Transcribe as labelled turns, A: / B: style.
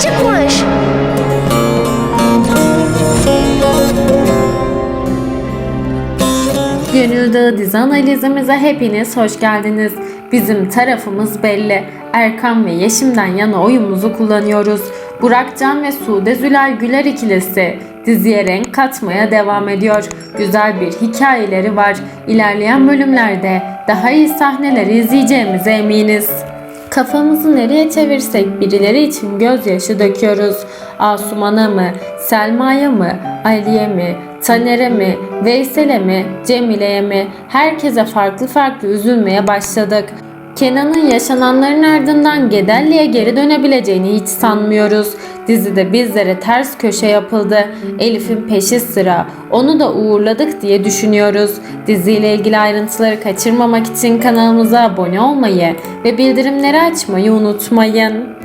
A: çıkmış.
B: Gönül Dağı dizi analizimize hepiniz hoş geldiniz. Bizim tarafımız belli. Erkan ve Yeşim'den yana oyumuzu kullanıyoruz. Burakcan ve Sude Zülal Güler ikilisi diziye renk katmaya devam ediyor. Güzel bir hikayeleri var. İlerleyen bölümlerde daha iyi sahneleri izleyeceğimize eminiz. Kafamızı nereye çevirsek birileri için gözyaşı döküyoruz. Asuman'a mı, Selma'ya mı, Ali'ye mi, Taner'e mi, Veysel'e mi, Cemile'ye mi herkese farklı farklı üzülmeye başladık. Kenan'ın yaşananların ardından Gedelli'ye geri dönebileceğini hiç sanmıyoruz. Dizide bizlere ters köşe yapıldı. Elif'in peşi sıra. Onu da uğurladık diye düşünüyoruz. Diziyle ilgili ayrıntıları kaçırmamak için kanalımıza abone olmayı ve bildirimleri açmayı unutmayın.